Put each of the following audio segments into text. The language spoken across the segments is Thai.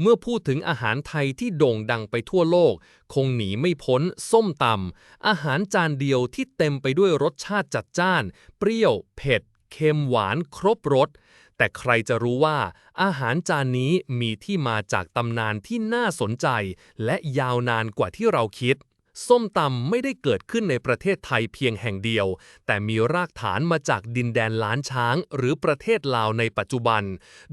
เมื่อพูดถึงอาหารไทยที่โด่งดังไปทั่วโลก คงหนีไม่พ้น ส้มตำอาหารจานเดียวที่เต็มไปด้วยรสชาติจัดจ้าน เปรี้ยว เผ็ด เค็มหวาน ครบรส แต่ใครจะรู้ว่า อาหารจานนี้มีที่มาจากตำนานที่น่าสนใจ และยาวนานกว่าที่เราคิด ส้มตำไม่ได้เกิดขึ้นในประเทศไทยเพียงแห่งเดียว แต่มีรากฐานมาจากดินแดนล้านช้าง หรือประเทศลาวในปัจจุบัน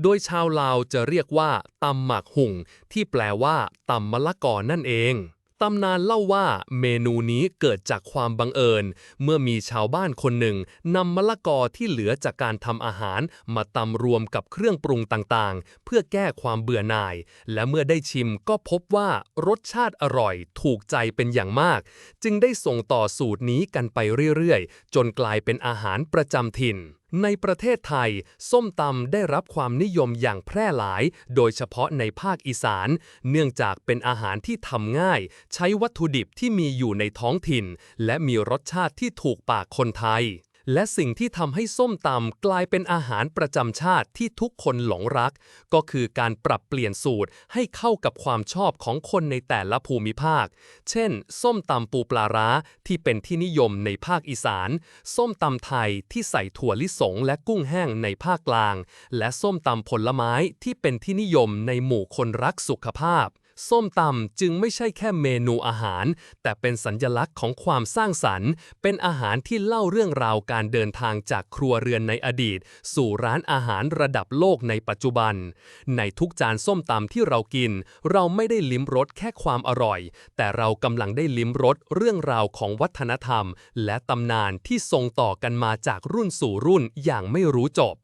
โดยชาวลาวจะเรียกว่าตำหมักหุ่ง ที่แปลว่าตำมะละกอนั่นเอง ตำนานเล่าว่าเมนูนี้เกิดจากความบังเอิญ เมื่อมีชาวบ้านคนหนึ่งนำมะละกอที่เหลือจากการทำอาหาร มาตำรวมกับเครื่องปรุงต่างๆ เพื่อแก้ความเบื่อหน่าย และเมื่อได้ชิมก็พบว่ารสชาติอร่อย ถูกใจเป็นอย่างมาก จึงได้ส่งต่อสูตรนี้กันไปเรื่อยๆ จนกลายเป็นอาหารประจำถิ่นในประเทศไทย ส้มตำได้รับความนิยมอย่างแพร่หลาย โดยเฉพาะในภาคอีสาน เนื่องจากเป็นอาหารที่ทำง่าย ใช้วัตถุดิบที่มีอยู่ในท้องถิ่น และมีรสชาติที่ถูกปากคนไทย และสิ่งที่ทำให้ส้มตำกลายเป็นอาหารประจำชาติที่ทุกคนหลงรัก ก็คือการปรับเปลี่ยนสูตรให้เข้ากับความชอบของคนในแต่ละภูมิภาค เช่น ส้มตำปูปลาร้าที่เป็นที่นิยมในภาคอีสาน ส้มตำไทยที่ใส่ถั่วลิสงและกุ้งแห้งในภาคกลาง และส้มตำผลไม้ที่เป็นที่นิยมในหมู่คนรักสุขภาพ ส้มตำจึงไม่ใช่แค่เมนูอาหาร แต่เป็นสัญลักษณ์ของความสร้างสรรค์ เป็นอาหารที่เล่าเรื่องราวการเดินทางจากครัวเรือนในอดีต สู่ร้านอาหารระดับโลกในปัจจุบัน ในทุกจานส้มตำที่เรากิน เราไม่ได้ลิ้มรสแค่ความอร่อย แต่เรากำลังได้ลิ้มรสเรื่องราวของวัฒนธรรม และตำนานที่ส่งต่อกันมาจากรุ่นสู่รุ่นอย่างไม่รู้จบ